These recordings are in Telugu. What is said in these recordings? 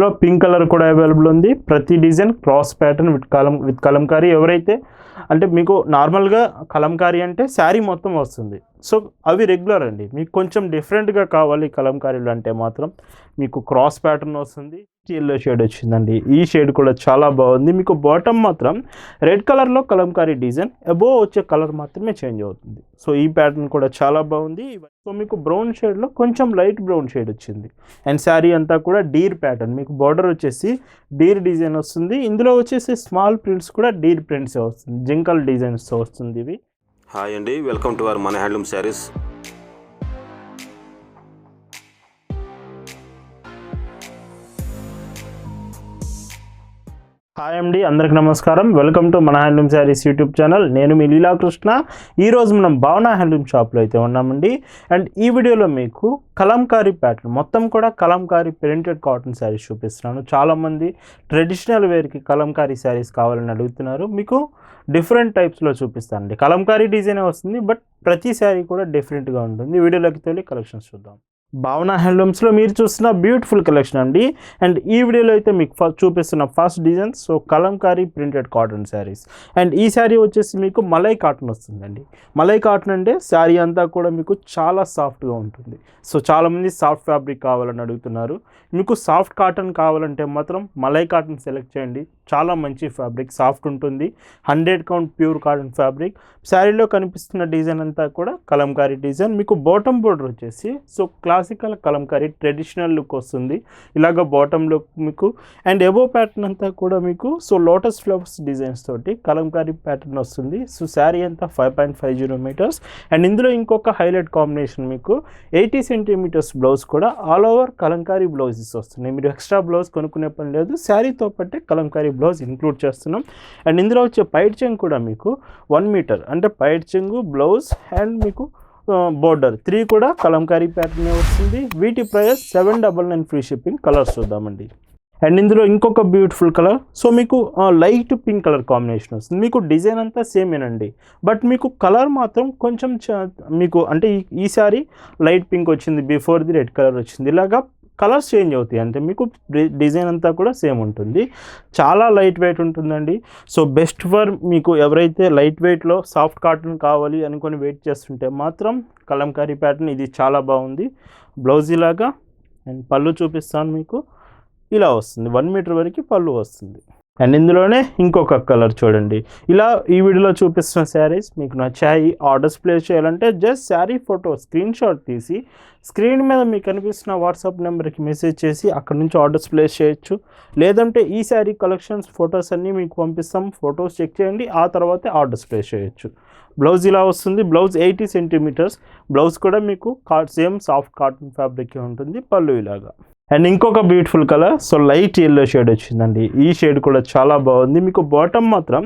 ఇందులో పింక్ కలర్ కూడా అవైలబుల్ ఉంది. ప్రతి డిజైన్ క్రాస్ ప్యాటర్న్ విత్ కలం విత్ కలంకారీ ఎవరైతే అంటే మీకు నార్మల్గా కలంకారీ అంటే శారీ మొత్తం వస్తుంది. సో అవి రెగ్యులర్ అండి. మీకు కొంచెం డిఫరెంట్గా కావాలి కలంకారీలు అంటే మాత్రం. మీకు క్రాస్ ప్యాటర్న్ వస్తుంది ఎల్లో షేడ్ వచ్చిందండి. ఈ షేడ్ కూడా చాలా బాగుంది. మీకు బాటమ్ మాత్రం రెడ్ కలర్లో కలంకారీ డిజైన్ అబోవ్ వచ్చే కలర్ మాత్రమే చేంజ్ అవుతుంది. సో ఈ ప్యాటర్న్ కూడా చాలా బాగుంది. సో మీకు బ్రౌన్ షేడ్లో కొంచెం లైట్ బ్రౌన్ షేడ్ వచ్చింది. అండ్ శారీ అంతా కూడా డీర్ ప్యాటర్న్. మీకు బార్డర్ వచ్చేసి డీర్ డిజైన్ వస్తుంది. ఇందులో వచ్చేసి స్మాల్ ప్రింట్స్ కూడా డీర్ ప్రింట్స్ వస్తుంది. జింకల్ డిజైన్స్తో వస్తుంది ఇవి. హాయ్ అండి వెల్కమ్ టు అవర్ మన హ్యాండ్లూమ్ శారీస్. హాయ్ అండి అందరికి నమస్కారం. వెల్కమ్ టు మన హ్యాండ్లూమ్ శారీస్ యూట్యూబ్ ఛానల్. నేను మీ లీలాకృష్ణ ఈరోజు మనం భావన హ్యాండ్లూమ్ షాప్లో అయితే ఉన్నామండి. అండ్ ఈ వీడియోలో మీకు కలంకారీ ప్యాటర్న్ మొత్తం కూడా కలంకారీ ప్రింటెడ్ కాటన్ శారీస్ చూపిస్తున్నాను. చాలామంది ట్రెడిషనల్ వేర్కి కలంకారీ శారీస్ కావాలని అడుగుతున్నారు. మీకు డిఫరెంట్ టైప్స్లో చూపిస్తానండి. కలంకారీ డిజైనే వస్తుంది బట్ ప్రతి శారీ కూడా డిఫరెంట్గా ఉంటుంది. వీడియోలోకి తోలి కలెక్షన్స్ చూద్దాం. భావన హ్యాండ్లూమ్స్లో మీరు చూస్తున్న బ్యూటిఫుల్ కలెక్షన్ అండి. అండ్ ఈ వీడియోలో అయితే మీకు చూపిస్తున్న first design so kalamkari printed cotton saris. And ఈ శారీ వచ్చేసి మీకు మలై కాటన్ వస్తుందండి. మలై కాటన్ అంటే శారీ అంతా కూడా మీకు చాలా సాఫ్ట్గా ఉంటుంది. సో చాలామంది సాఫ్ట్ ఫ్యాబ్రిక్ కావాలని అడుగుతున్నారు. మీకు సాఫ్ట్ కాటన్ కావాలంటే మాత్రం మలై కాటన్ సెలెక్ట్ చేయండి. చాలా మంచి ఫ్యాబ్రిక్ సాఫ్ట్ ఉంటుంది. Hundred count pure cotton fabric. శారీలో కనిపిస్తున్న డిజైన్ అంతా కూడా కలంకారీ డిజైన్. మీకు బాటమ్ బోర్డర్ వచ్చేసి so class classical kalamkari traditional look వస్తుంది. ఇలాగ బాటమ్ లుక్ మీకు. అండ్ ఎబో ప్యాటర్న్ అంతా కూడా మీకు. సో లోటస్ ఫ్లవర్స్ డిజైన్స్ తోటి కలంకారీ ప్యాటర్న్ వస్తుంది. సో శారీ అంతా five point five zero metres and ఇందులో ఇంకొక హైలైట్ కాంబినేషన్ మీకు. ఎయిటీ సెంటీమీటర్స్ బ్లౌజ్ కూడా ఆల్ ఓవర్ కలంకారీ బ్లౌజెస్ వస్తున్నాయి. మీరు ఎక్స్ట్రా బ్లౌజ్ కొనుక్కునే పని లేదు. శారీతో పట్టే కలంకారీ బ్లౌజ్ ఇంక్లూడ్ చేస్తున్నాం. అండ్ ఇందులో వచ్చే పైట్ చెంగ్ కూడా మీకు వన్ మీటర్ అంటే పైట్ చెంగు బ్లౌజ్ అండ్ మీకు బోర్డర్ త్రీ కూడా కలంకారీ ప్యాటర్న్ వస్తుంది. వీటి price seven double nine free shipping colours చూద్దామండి. అండ్ ఇందులో ఇంకొక బ్యూటిఫుల్ కలర్ సో మీకు లైట్ పింక్ కలర్ కాంబినేషన్ వస్తుంది. మీకు డిజైన్ అంతా సేమేనండి బట్ మీకు కలర్ మాత్రం కొంచెం చ- మీకు అంటే ఈ- ఈసారి లైట్ పింక్ వచ్చింది బిఫోర్ ది రెడ్ కలర్ వచ్చింది. ఇలాగా కలర్స్ చేంజ్ అవుతాయి. అంటే మీకు డిజైన్ అంతా కూడా సేమ్ ఉంటుంది. చాలా లైట్ వెయిట్ ఉంటుందండి. సో బెస్ట్ ఫర్ మీకు ఎవరైతే లైట్ వెయిట్లో సాఫ్ట్ కాటన్ కావాలి అనుకొని వెయిట్ చేస్తుంటే మాత్రం కలంకారీ ప్యాటర్న్ ఇది చాలా బాగుంది. బ్లౌజ్ ఇలాగా అండ్ పళ్ళు చూపిస్తాను మీకు. ఇలా వస్తుంది. వన్ మీటర్ వరకు పళ్ళు వస్తుంది. అండ్ ఇందులోనే ఇంకొక కలర్ చూడండి. ఇలా ఈ వీడియోలో చూపిస్తున్న శారీస్ మీకు నచ్చాయి. ఆర్డర్స్ ప్లేస్ చేయాలంటే just sari photo screen shot తీసి స్క్రీన్ మీద మీకు కనిపిస్తున్న వాట్సాప్ నెంబర్కి మెసేజ్ చేసి అక్కడ నుంచి ఆర్డర్స్ ప్లేస్ చేయొచ్చు. లేదంటే ఈ శారీ కలెక్షన్స్ ఫొటోస్ అన్నీ మీకు పంపిస్తాం. ఫొటోస్ చెక్ చేయండి. ఆ తర్వాతే ఆర్డర్స్ ప్లేస్ చేయొచ్చు. బ్లౌజ్ ఇలా వస్తుంది. బ్లౌజ్ ఎయిటీ సెంటీమీటర్స్ బ్లౌజ్ కూడా మీకు కా సేమ్ సాఫ్ట్ కాటన్ ఫ్యాబ్రిక్ ఉంటుంది. పళ్ళు ఇలాగా. అండ్ ఇంకొక beautiful colour so light yellow shade వచ్చిందండి. ఈ షేడ్ కూడా చాలా బాగుంది. మీకు బాటమ్ మాత్రం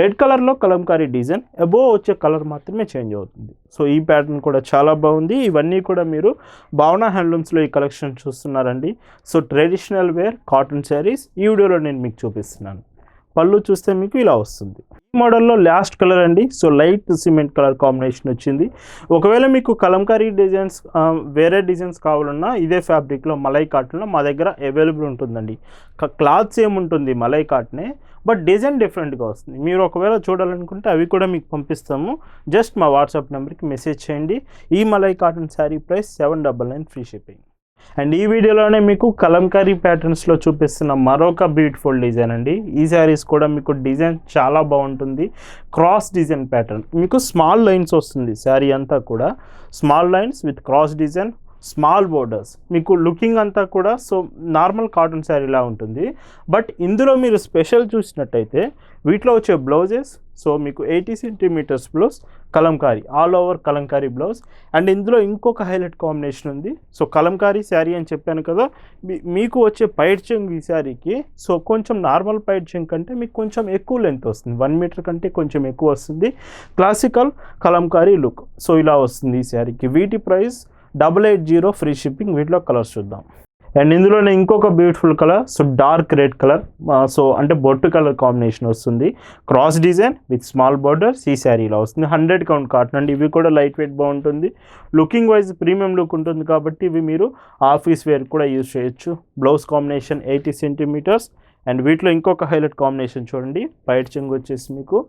రెడ్ కలర్లో కలంకారీ డిజైన్ అబోవ్ వచ్చే కలర్ మాత్రమే చేంజ్ అవుతుంది. సో ఈ ప్యాటర్న్ కూడా చాలా బాగుంది. ఇవన్నీ కూడా మీరు భావన హ్యాండ్లూమ్స్లో ఈ కలెక్షన్ చూస్తున్నారండి. So traditional wear cotton saris ఈ వీడియోలో నేను మీకు చూపిస్తున్నాను. పళ్ళు చూస్తే మీకు ఇలా వస్తుంది. మోడల్లో లాస్ట్ కలర్ అండి. So light cement colour combination వచ్చింది. ఒకవేళ మీకు కలంకారీ డిజైన్స్ వేరే డిజైన్స్ కావాలన్నా ఇదే ఫ్యాబ్రిక్లో మలై కాటన్లో మా దగ్గర అవైలబుల్ ఉంటుందండి. క్లాత్ సేమ్ ఉంటుంది మలై కాటనే బట్ డిజైన్ డిఫరెంట్గా వస్తుంది. మీరు ఒకవేళ చూడాలనుకుంటే అవి కూడా మీకు పంపిస్తాము. జస్ట్ మా వాట్సాప్ నెంబర్కి మెసేజ్ చేయండి. ఈ malai cotton sari price seven double nine free shipping. And ఈ వీడియోలోనే మీకు కలంకారీ ప్యాటర్న్స్లో చూపిస్తున్న మరొక బ్యూటిఫుల్ డిజైన్ అండి. ఈ శారీస్ కూడా మీకు డిజైన్ చాలా బాగుంటుంది. క్రాస్ డిజైన్ ప్యాటర్న్ మీకు స్మాల్ లైన్స్ వస్తుంది శారీ అంతా కూడా. Small lines with cross design small borders. మీకు లుకింగ్ అంతా కూడా సో నార్మల్ కాటన్ శారీలా ఉంటుంది. బట్ ఇందులో మీరు స్పెషల్ చూసినట్టయితే వీటిలో వచ్చే బ్లౌజెస్ సో మీకు eighty centimetres blouse kalamkari all over kalamkari blouse. And ఇందులో ఇంకొక హైలైట్ కాంబినేషన్ ఉంది. సో కలంకారీ శారీ అని చెప్పాను కదా మీ- మీకు వచ్చే పైట్ చెంగ్ ఈ శారీకి సో కొంచెం నార్మల్ పైట్ చెంగ్ కంటే మీకు కొంచెం ఎక్కువ లెంత్ వస్తుంది. వన్ మీటర్ కంటే కొంచెం ఎక్కువ వస్తుంది. Classical Kalamkari look. సో ఇలా వస్తుంది ఈ శారీకి. వీటి price double eight zero free shipping వీటిలో కలర్స్ చూద్దాం. అండ్ ఇందులోనే ఇంకొక beautiful colour so dark red colour so అంటే బొట్టు కలర్ కాంబినేషన్ వస్తుంది. Cross design with small border see శారీలో వస్తుంది. హండ్రెడ్ కౌంట్ కాటన్ అండి ఇవి కూడా లైట్ వెయిట్ బాగుంటుంది. లుకింగ్ వైజ్ ప్రీమియం లుక్ ఉంటుంది కాబట్టి ఇవి మీరు ఆఫీస్ వేర్ కూడా యూజ్ చేయొచ్చు. Blouse combination eighty centimetres and వీటిలో ఇంకొక హైలైట్ కాంబినేషన్ చూడండి. పైట్ చెంగు వచ్చేసి మీకు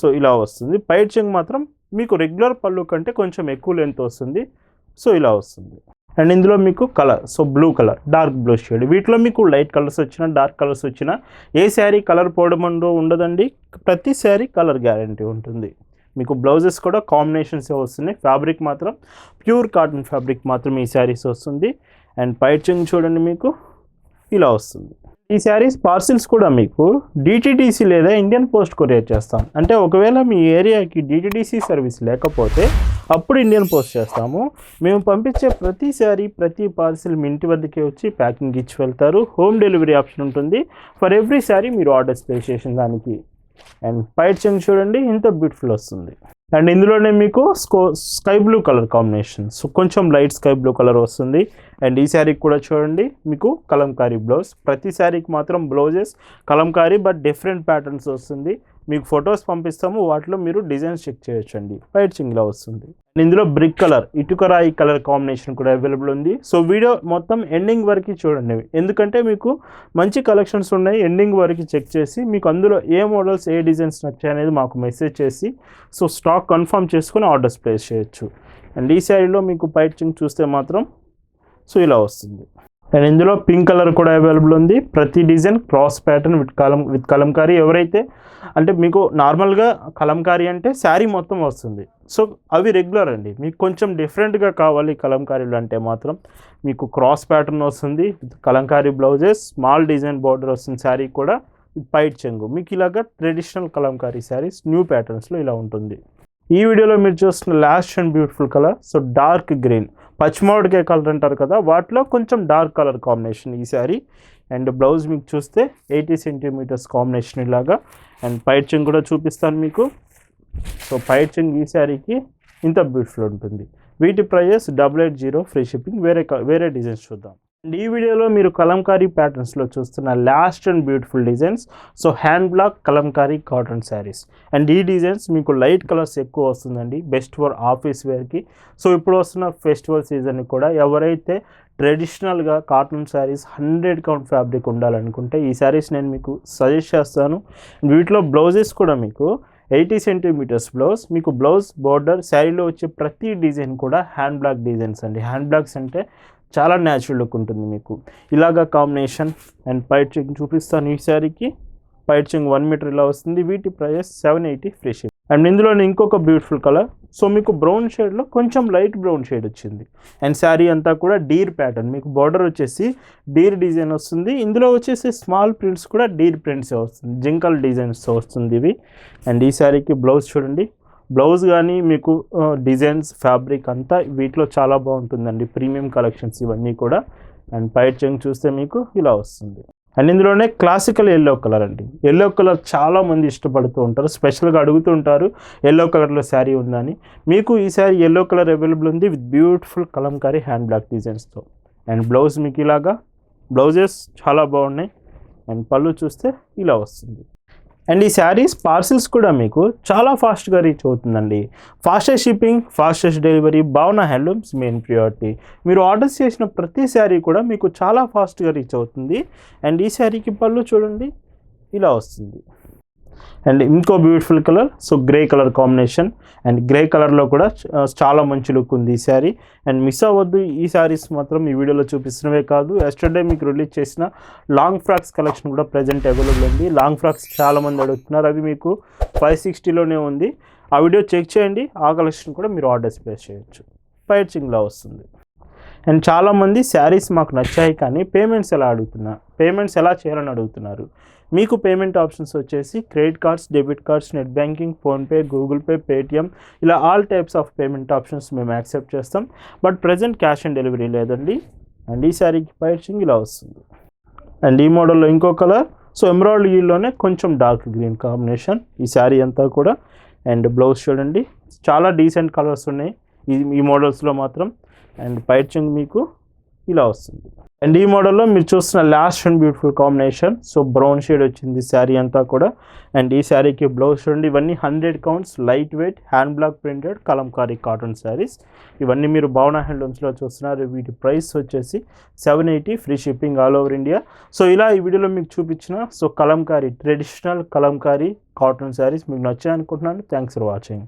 సో ఇలా వస్తుంది. పైట్ చెంగు మాత్రం మీకు రెగ్యులర్ పళ్ళు కంటే కొంచెం ఎక్కువ లెంత్ వస్తుంది. సో ఇలా వస్తుంది. అండ్ ఇందులో మీకు colour so blue colour dark blue shade. వీటిలో మీకు లైట్ కలర్స్ వచ్చిన డార్క్ కలర్స్ వచ్చిన ఏ శారీ కలర్ పోవడం ఉండదండి. ప్రతి శారీ కలర్ గ్యారంటీ ఉంటుంది. మీకు బ్లౌజెస్ కూడా కాంబినేషన్స్ వస్తున్నాయి ఫ్యాబ్రిక్ మాత్రం ప్యూర్ కాటన్ ఫ్యాబ్రిక్ మాత్రం ఈ శారీస్ వస్తుంది. అండ్ పైచింగ్ చూడండి మీకు ఇలా వస్తుంది. ఈ శారీస్ పార్సిల్స్ కూడా మీకు డిటిడిసి లేదా ఇండియన్ పోస్ట్ కొరియర్ చేస్తాం. అంటే ఒకవేళ మీ ఏరియాకి డిటిడిసి సర్వీస్ లేకపోతే అప్పుడు ఇండియన్ పోస్ట్ చేస్తాము. మేము పంపించే ప్రతిసారి ప్రతి పార్సిల్ మీ ఇంటి వద్దకే వచ్చి ప్యాకింగ్ ఇచ్చి వెళ్తారు. హోమ్ డెలివరీ ఆప్షన్ ఉంటుంది. ఫర్ ఎవ్రీ సారీ మీరు ఆర్డర్స్ ప్లేస్ చేసిన దానికి. అండ్ పైట్ చెంగ్ చూడండి ఇంత బ్యూటిఫుల్ వస్తుంది. అండ్ ఇందులోనే మీకు స్కో sky blue colour combination. So కొంచెం లైట్ స్కై బ్లూ కలర్ వస్తుంది. అండ్ ఈ శారీకి కూడా చూడండి మీకు కలంకారీ బ్లౌజ్. ప్రతి శారీకి మాత్రం blouses kalamkari but different patterns వస్తుంది. మీకు ఫొటోస్ పంపిస్తాము వాటిలో మీరు డిజైన్స్ చెక్ చేయొచ్చండి. వైట్ చింగ్లా వస్తుంది. ఇందులో బ్రిక్ కలర్ ఇటుకరాయి కలర్ కాంబినేషన్ కూడా అవైలబుల్ ఉంది. సో వీడియో మొత్తం ఎండింగ్ వరకు చూడండి. ఎందుకంటే మీకు మంచి కలెక్షన్స్ ఉన్నాయి ఎండింగ్ వరకు చెక్ చేసి మీకు అందులో ఏ మోడల్స్ ఏ డిజైన్స్ నచ్చాయి అనేది మాకు మెసేజ్ చేసి సో స్టాక్ కన్ఫర్మ్ చేసుకుని ఆర్డర్స్ ప్లేస్ చేయొచ్చు. అండ్ ఈ శారీలో మీకు పైట్ చింగ్ చూస్తే మాత్రం సో ఇలా వస్తుంది. అండ్ ఇందులో పింక్ కలర్ కూడా అవైలబుల్ ఉంది. ప్రతి డిజైన్ క్రాస్ ప్యాటర్న్ విత్ కలం విత్ కలంకారీ ఎవరైతే అంటే మీకు నార్మల్గా కలంకారీ అంటే శారీ మొత్తం వస్తుంది. సో అవి రెగ్యులర్ అండి. మీకు కొంచెం డిఫరెంట్గా కావాలి కలంకారీలు అంటే మాత్రం. మీకు క్రాస్ ప్యాటర్న్ వస్తుంది with Kalamkari blouses small design border వస్తుంది శారీ కూడా పైట్ చెంగు. మీకు ఇలాగా ట్రెడిషనల్ కలంకారీ శారీస్ న్యూ ప్యాటర్న్స్లో ఇలా ఉంటుంది. ఈ వీడియోలో మీరు చూస్తున్న last and beautiful colour so dark green. పచ్చిమామిడికాయ colour అంటారు కదా వాటిలో కొంచెం డార్క్ కలర్ కాంబినేషన్ ఈ శారీ అండ్ బ్లౌజ్ మీకు చూస్తే ఎయిటీ సెంటీమీటర్స్ కాంబినేషన్ ఇలాగా. అండ్ పైచింగ్ కూడా చూపిస్తాను మీకు. సో పైచింగ్ ఈ శారీకి ఇంత బ్యూటిఫుల్ ఉంటుంది. వీటి prices double eight zero free shipping. వేరే క- వేరే డిజైన్స్ చూద్దాం. ఈ వీడియోలో మీరు కలంకారీ ప్యాటర్న్స్లో చూస్తున్న last and beautiful designs so hand block Kalamkari cotton saris and ఈ డిజైన్స్ మీకు లైట్ కలర్స్ ఎక్కువ వస్తుందండి. బెస్ట్ ఫర్ ఆఫీస్ వేర్కి సో ఇప్పుడు వస్తున్న ఫెస్టివల్ సీజన్ కూడా ఎవరైతే ట్రెడిషనల్గా cotton saris hundred count fabric ఉండాలనుకుంటే ఈ శారీస్ నేను మీకు సజెస్ట్ చేస్తాను. వీటిలో బ్లౌజెస్ కూడా మీకు ఎయిటీ సెంటీమీటర్స్ బ్లౌజ్ మీకు బ్లౌజ్ బార్డర్ శారీలో వచ్చే ప్రతి డిజైన్ కూడా హ్యాండ్ బ్లాక్ డిజైన్స్ అండి. హ్యాండ్ బ్లాక్స్ అంటే చాలా న్యాచురల్ లుక్ ఉంటుంది మీకు. ఇలాగా కాంబినేషన్ అండ్ పైచింగ్ చూపిస్తాను ఈ శారీకి. పైచింగ్ వన్ మీటర్ ఇలా వస్తుంది. వీటి price seven eighty free ship and ఇందులో ఇంకొక బ్యూటిఫుల్ కలర్ సో మీకు బ్రౌన్ షేడ్లో కొంచెం లైట్ బ్రౌన్ షేడ్ వచ్చింది. అండ్ శారీ అంతా కూడా డీర్ ప్యాటర్న్ మీకు బార్డర్ వచ్చేసి డీర్ డిజైన్ వస్తుంది. ఇందులో వచ్చేసి స్మాల్ ప్రింట్స్ కూడా డీర్ ప్రింట్స్ వస్తుంది. జింకల్ డిజైన్స్ వస్తుంది ఇవి. అండ్ ఈ శారీకి బ్లౌజ్ చూడండి. బ్లౌజ్ కానీ మీకు డిజైన్స్ ఫ్యాబ్రిక్ అంతా వీటిలో చాలా బాగుంటుందండి. ప్రీమియం కలెక్షన్స్ ఇవన్నీ కూడా. అండ్ పైట్ చెంగ్ చూస్తే మీకు ఇలా వస్తుంది. అండ్ ఇందులోనే క్లాసికల్ ఎల్లో కలర్ అండి. ఎల్లో కలర్ చాలామంది ఇష్టపడుతూ ఉంటారు. స్పెషల్గా అడుగుతూ ఉంటారు ఎల్లో కలర్లో శారీ ఉందని మీకు ఈ శారీ ఎల్లో కలర్ అవైలబుల్ ఉంది with beautiful Kalamkari hand block డిజైన్స్తో and blouse మీకు ఇలాగా బ్లౌజెస్ చాలా బాగున్నాయి. అండ్ పళ్ళు చూస్తే ఇలా వస్తుంది. అండ్ ఈ శారీస్ పార్సిల్స్ కూడా మీకు చాలా ఫాస్ట్గా రీచ్ అవుతుందండి. Fastest shipping fastest delivery Bhavana Handlooms main priority. మీరు ఆర్డర్స్ చేసిన ప్రతి శారీ కూడా మీకు చాలా ఫాస్ట్గా రీచ్ అవుతుంది. అండ్ ఈ శారీకి పళ్ళు చూడండి ఇలా వస్తుంది. అండ్ ఇంకో beautiful colour so grey colour combination. And grey కలర్లో కూడా చాలా మంచి లుక్ ఉంది ఈ శారీ. అండ్ మిస్ అవ్వద్దు ఈ శారీస్ మాత్రం ఈ వీడియోలో చూపిస్తున్నవే కాదు. ఎస్టర్డే మీకు రిలీజ్ చేసిన లాంగ్ ఫ్రాక్స్ కలెక్షన్ కూడా ప్రజెంట్ అవైలబుల్ ఉంది. లాంగ్ ఫ్రాక్స్ చాలామంది అడుగుతున్నారు అవి మీకు ఫైవ్ సిక్స్టీలోనే ఉంది. ఆ వీడియో చెక్ చేయండి ఆ కలెక్షన్ కూడా మీరు ఆర్డర్స్ ప్లేస్ చేయొచ్చు. పైర్చింగ్లో వస్తుంది. అండ్ చాలామంది శారీస్ మాకు నచ్చాయి కానీ పేమెంట్స్ ఎలా అడుగుతున్నారు పేమెంట్స్ ఎలా చేయాలని అడుగుతున్నారు. మీకు పేమెంట్ ఆప్షన్స్ వచ్చేసి credit cards debit cards net banking PhonePe Google Pay Paytm ఇలా all types of payment options మేము యాక్సెప్ట్ చేస్తాం. But present cash on delivery లేదండి. అండ్ ఈ శారీకి పైచింగ్ ఇలా వస్తుంది. అండ్ ఈ మోడల్లో ఇంకో కలర్. సో ఎంబ్రాయిడరీలోనే కొంచెం డార్క్ గ్రీన్ కాంబినేషన్ ఈ శారీ అంతా కూడా. అండ్ బ్లౌజ్ చూడండి. చాలా డీసెంట్ కలర్స్ ఉన్నాయి. ఈ ఈ మోడల్స్లో మాత్రం. అండ్ పైచింగ్ మీకు ఇలా వస్తుంది. అండ్ ఈ మోడల్లో మీరు చూస్తున్న last and beautiful combination so brown shade వచ్చింది శారీ అంతా కూడా. అండ్ ఈ శారీకి బ్లౌజ్ చూడండి ఇవన్నీ hundred counts light weight hand block printed Kalamkari cotton saris ఇవన్నీ మీరు భావన హ్యాండ్లూమ్స్లో చూస్తున్నారు. వీటి ప్రైస్ వచ్చేసి seven eighty free shipping all over India so ఇలా ఈ వీడియోలో మీకు చూపించిన so Kalamkari traditional Kalamkari cotton saris మీకు నచ్చాయి అనుకుంటున్నాను థ్యాంక్స్ ఫర్ వాచింగ్